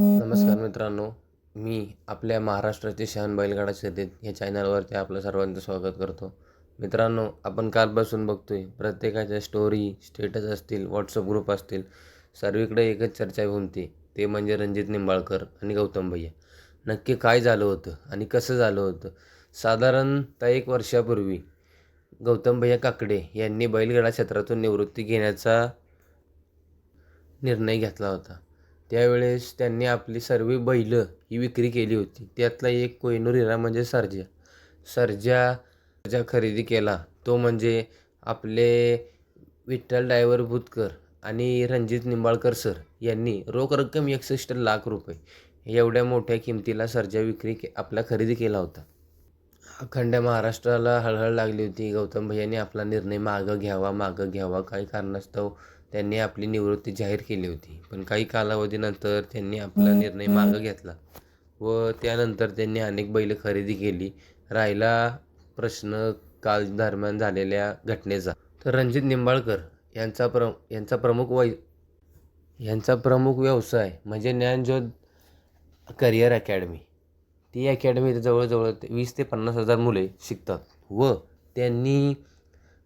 नमस्कार मित्रांनो मी आपल्या महाराष्ट्राचे शहान बैलगाडा शर्यत या चॅनलवरती आपलं सर्वांचं स्वागत करतो. मित्रांनो आपण कालपासून बघतोय प्रत्येकाच्या स्टोरी स्टेटस असतील व्हॉट्सअप ग्रुप असतील सर्वीकडे एकच चर्चा घुमते ते म्हणजे रणजित निंबाळकर आणि गौतम भैया. नक्की काय झालं होतं आणि कसं झालं होतं? साधारणतः एक वर्षापूर्वी गौतम भैया काकडे यांनी बैलगाडा क्षेत्रातून निवृत्ती घेण्याचा निर्णय घेतला होता. त्यावेळेस त्यांनी आपली सर्व बैलं ही विक्री केली होती. त्यातला एक कोहिनूर हिरा म्हणजे सर्जा. सर्जा ज्या खरेदी केला. तो म्हणजे आपले विठ्ठल डायव्हर भूतकर आणि रणजित निंबाळकर सर यांनी रोख रक्कम एकसष्ट लाख रुपये एवढ्या मोठ्या किमतीला सर्जा विक्री के आपला खरेदी केला होता. अखंड महाराष्ट्राला हळहळ लागली होती. गौतम भैयांनी आपला निर्णय मागं घ्यावा मागं घ्यावा. काही कारणास्तव त्यांनी आपली निवृत्ती जाहीर केली होती. पण काही कालावधीनंतर त्यांनी आपला निर्णय मागं घेतला व त्यानंतर त्यांनी अनेक बैल खरेदी केली. राहिला प्रश्न काल दरम्यान झालेल्या घटनेचा. तर रणजित निंबाळकर यांचा प्र यांचा प्रमुख वै यांचा प्रमुख व्यवसाय म्हणजे ज्ञानज्योत करिअर अकॅडमी. ती अकॅडमी जवळजवळ वीस ते पन्नास हजार मुले शिकतात व त्यांनी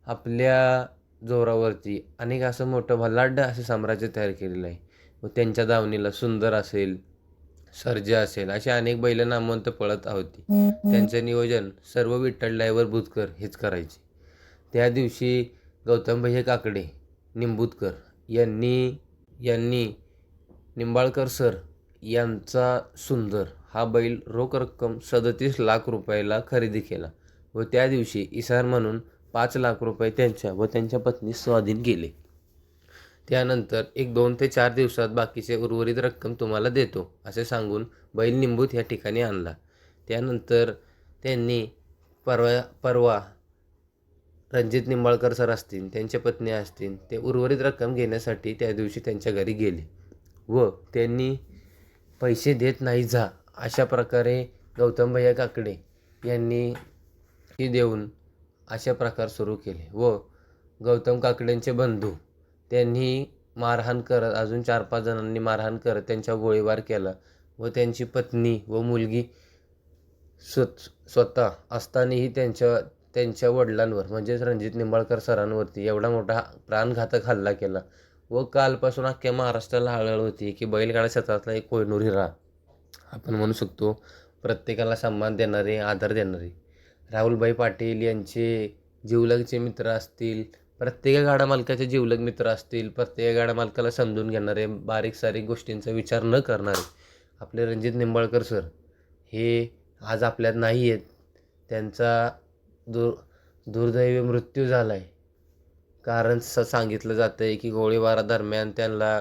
आपल्या जोरावरती अनेक असं मोठं भल्लाढ्य असं साम्राज्य तयार केलेलं आहे. व त्यांच्या दावणीला सुंदर असेल सर्जा असेल अशी अनेक बैल नामवंत पळत होती. त्यांचं नियोजन सर्व विठ्ठल डायव्हर भूतकर हेच करायचे. त्या दिवशी गौतम भैया काकडे निंबूतकर यांनी यांनी निंबाळकर सर यांचा सुंदर हा बैल रोख रक्कम सदतीस लाख रुपयाला खरेदी केला व त्या दिवशी इसार म्हणून पाच लाख रुपये त्यांच्या व त्यांच्या पत्नीस स्वाधीन केले. त्यानंतर एक दोन ते चार दिवसात बाकीचे उर्वरित रक्कम तुम्हाला देतो असे सांगून बैल निंबूत या ठिकाणी आणला. त्यानंतर त्यांनी परवा परवा रणजित निंबाळकर सर असतील त्यांच्या पत्नी असतील ते उर्वरित रक्कम घेण्यासाठी त्या दिवशी त्यांच्या घरी गेले व त्यांनी पैसे देत नाही जा अशा प्रकारे गौतम भैया काकडे यांनी ती देऊन अशा प्रकार सुरू केले. व गौतम काकडेंचे बंधू त्यांनी मारहाण करत अजून चार पाच जणांनी मारहाण करत त्यांच्या गोळीबार केला. व त्यांची पत्नी व मुलगी स्व स्वतः असतानाही त्यांच्या त्यांच्या वडिलांवर म्हणजेच रणजित निंबाळकर सरांवरती एवढा मोठा प्राणघातक हल्ला केला. व कालपासून अख्ख्या महाराष्ट्राला हळहळ होती की बैलगाडा क्षेत्रातला एक कोहिनूर हिरा आपण म्हणू शकतो प्रत्येकाला सन्मान देणारे आदर देणारे. राहुलभाई पाटील यांचे जिवलगचे मित्र असतील प्रत्येक गाडा मालकाचे जिवलग मित्र असतील प्रत्येक गाडा मालकाला समजून घेणारे बारीक सारीक गोष्टींचा विचार न करणारे आपले रणजित निंबाळकर सर हे आज आपल्यात नाही आहेत त्यांचा दुर दुर्दैवी मृत्यू झाला आहे कारण स सांगितलं जातं आहे की गोळीबारादरम्यान त्यांना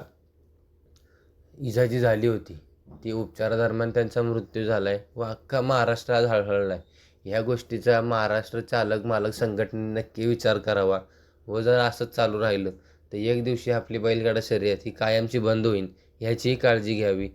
इजा जी झाली होती. ती उपचारादरम्यान त्यांचा मृत्यू झाला आहे व अख्खा महाराष्ट्र आज हळहळला आहे ह्या गोष्टीचा महाराष्ट्र चालक मालक संघटनेने नक्की विचार करावा व जर असंच चालू राहिलं तर एक दिवशी आपली बैलगाडा शर्यत ही कायमची बंद होईल ह्याचीही काळजी घ्यावी.